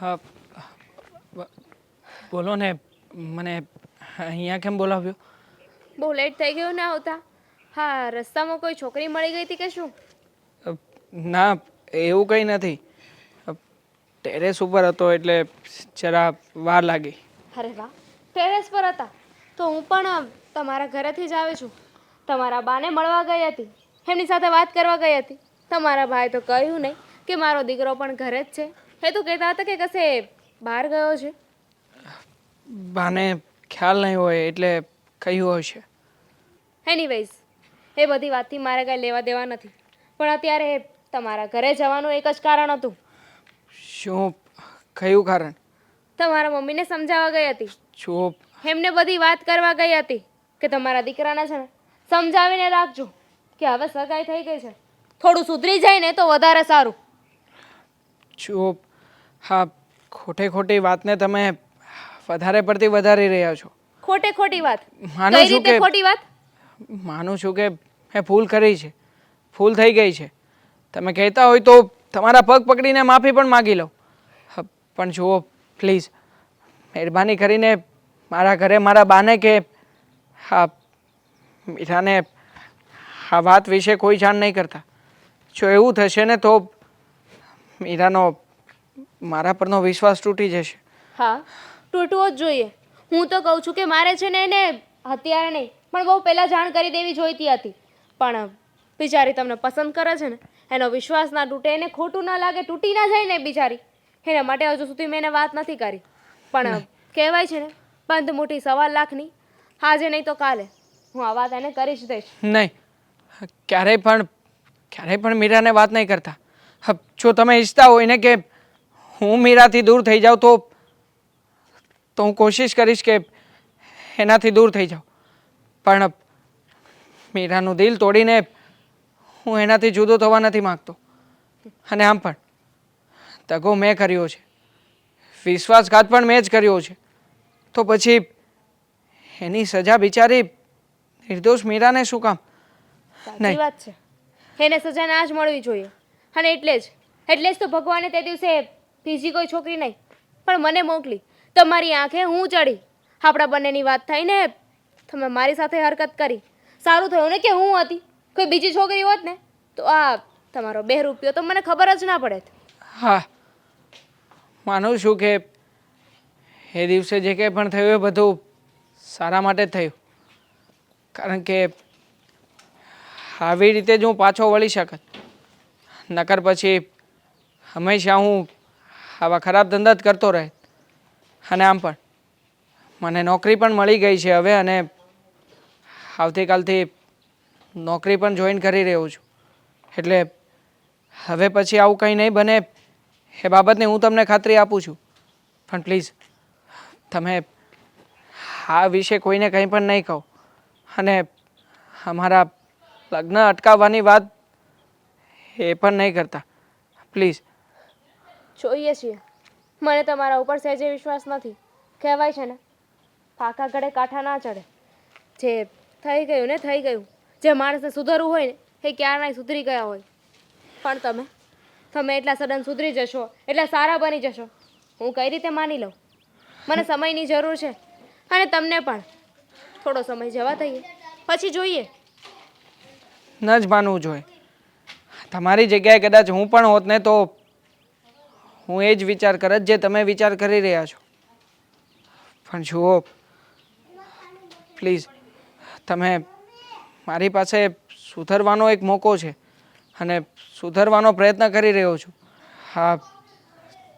હા બોલો ને મને અહીંયા કેમ બોલાવ્યો? બહુ લેટ થઈ ગયું ના આવતા. હા રસ્તામાં કોઈ છોકરી મળી ગઈ હતી કે શું? ના એવું કંઈ નથી. ટેરેસ ઉપર હતો એટલે જરા વાર લાગી. અરે વાહ ટેરેસ પર હતા? તો હું પણ તમારા ઘરેથી જ આવી છું. તમારા બાને મળવા ગઈ હતી. એમની સાથે વાત કરવા ગઈ હતી. તમારા ભાઈ તો કહ્યું નહીં કે મારો દીકરો પણ ઘરે જ છે. એ તો કહેતા હતા કે કશે બહાર ગયો છે? બાને ખ્યાલ નહીં હોય એટલે કહ્યું હશે. એનીવેઝ એ બધી વાતથી મારે કાંઈ લેવા દેવા નથી. પણ અત્યારે તમારા ઘરે જવાનું એક જ કારણ હતું. શું? કયું કારણ? તમારા મમ્મીને સમજાવવા ગઈ હતી. ચૂપ એમને બધી વાત કરવા ગઈ હતી કે તમારા દીકરાને છે ને સમજાવીને રાખજો કે હવે સગાઈ થઈ ગઈ છે. થોડું સુધરી જાય ને તો વધારે સારું. જો હા ખોટે ખોટી વાતને તમે વધારે પડતી વધારી રહ્યા છો. ખોટે ખોટી વાત? માનું કઈ છું રીતે કે- ખોટી વાત? માનું છું કે મેં ભૂલ કરી છે. ભૂલ થઈ ગઈ છે. તમે કહેતા હોય તો તમારા પગ પકડીને માફી પણ માગી લો હ, પણ જુઓ પ્લીઝ મહેરબાની કરીને મારા ઘરે મારા બાને કે હા મીઠાને આ વાત વિશે કોઈ જાણ નહીં કરતા. જો એવું થશે ને તો મીરાનો મારા પરનો વિશ્વાસ તૂટી જશે. હા તૂટવો જ જોઈએ. હું તો કહું છું કે મારે છે ને એને અત્યારે નહીં પણ બહુ પહેલાં જાણ કરી દેવી જોઈતી હતી. પણ બિચારી તમને પસંદ કરે છે ને એનો વિશ્વાસ ના તૂટે એને ખોટું ના લાગે તૂટી ના જાય ને બિચારી. એના માટે હજુ સુધી મેં એને વાત નથી કરી. પણ કહેવાય છે ને બંધ મોટી સવા લાખની આજે નહીં તો કાલે. હું આ વાત એને કરી જ દઈશ. નહીં. ક્યારેય પણ ક્યારેય પણ મીરાને વાત નહીં કરતા. જો તમે ઈચ્છતા હોય ને કે હું મીરાથી દૂર થઈ જાઉં તો તો હું કોશિશ કરીશ કે એનાથી દૂર થઈ જાઉં. પણ મીરાનું દિલ તોડીને હું એનાથી જુદો થવા નથી માગતો. અને આમ પણ. તગો મેં કર્યો છે. વિશ્વાસઘાત પણ મેં જ કર્યો છે. તો પછી એની સજા બિચારી નિર્દોષ મીરાને શું કામ? સાચી નહીં. વાત છે. એને સજા ના જ મળવી જોઈએ. અને એટલે જ. એટલે જ તો ભગવાને તે દિવસે બીજી કોઈ છોકરી નહીં. પણ મને મોકલી. તમારી આંખે હું ચડી. આપણા બંનેની વાત થઈને તમે મારી સાથે હરકત કરી. સારું થયું ને કે હું હતી. કોઈ બીજી છોકરી હોત ને, તો આ તમારો બે રૂપિયો તો મને ખબર જ ના પડે. હા. માનું છું કે એ દિવસે જે કંઈ પણ થયું એ બધું સારા માટે જ થયું. કારણ કે આવી રીતે જ હું પાછો વળી શકત. નકર પછી હંમેશા હું આવા ખરાબ ધંધા જ કરતો રહે. અને આમ પણ. મને નોકરી પણ મળી ગઈ છે હવે અને આવતીકાલથી નોકરી પણ જોઈન કરી રહ્યો છું. એટલે હવે પછી આવું કંઈ નહીં બને એ બાબતની હું તમને ખાતરી આપું છું. પણ પ્લીઝ, તમે આ વિશે કોઈને કંઈ પણ નહીં કહો. અને અમારા લગ્ન અટકાવવાની વાત એ પણ નહીં કરતા. પ્લીઝ જોઈએ છીએ. મને તમારા ઉપર સહેજે વિશ્વાસ નથી. કહેવાય છે ને, પાકા ગળે કાંઠા ના ચડે. જે થઈ ગયું ને થઈ ગયું. જે માણસને સુધરવું હોય ને, એ ક્યારના સુધરી ગયા હોય. પણ તમે તમે એટલા સડન સુધરી જશો, એટલા સારા બની જશો. હું કઈ રીતે માની લઉં? મને સમયની જરૂર છે. અને તમને પણ. થોડો સમય જવા થઈએ પછી જોઈએ. ન જ માનવું જોઈએ. તમારી જગ્યાએ કદાચ હું પણ હોત ને તો હું એ જ વિચાર કરત જે તમે વિચાર કરી રહ્યા છો. પણ જુઓ પ્લીઝ તમે મારી પાસે સુધરવાનો એક મોકો છે અને સુધરવાનો પ્રયત્ન કરી રહ્યો છું. હા,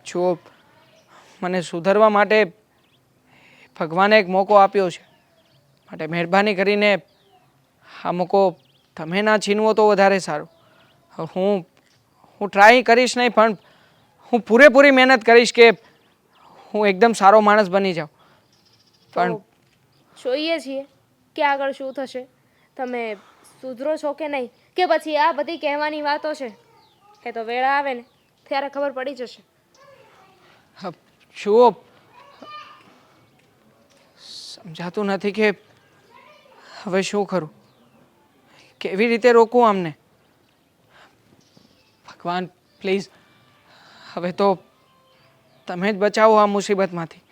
જુઓ, મને સુધરવા માટે ભગવાને એક મોકો આપ્યો છે. માટે મહેરબાની કરીને આ મોકો તમે ના છીનવો તો વધારે સારું. હું હું ટ્રાય કરીશ નહીં, પણ હું પૂરેપૂરી મહેનત કરીશ કે હું એકદમ સારો માણસ બની જાઉં. પણ જોઈએ છીએ કે આગળ શું થશે. તમે સુધરો છો કે નહીં? કે પછી આ બધી કહેવાની વાતો છે? એ તો વેળા આવે ને ત્યારે ખબર પડી જશે. જુઓ. સમજાતું નથી કે હવે શું કરું? કેવી રીતે રોકું આમને? ભગવાન પ્લીઝ. હવે તો તમે જ બચાવો આ મુસીબતમાંથી.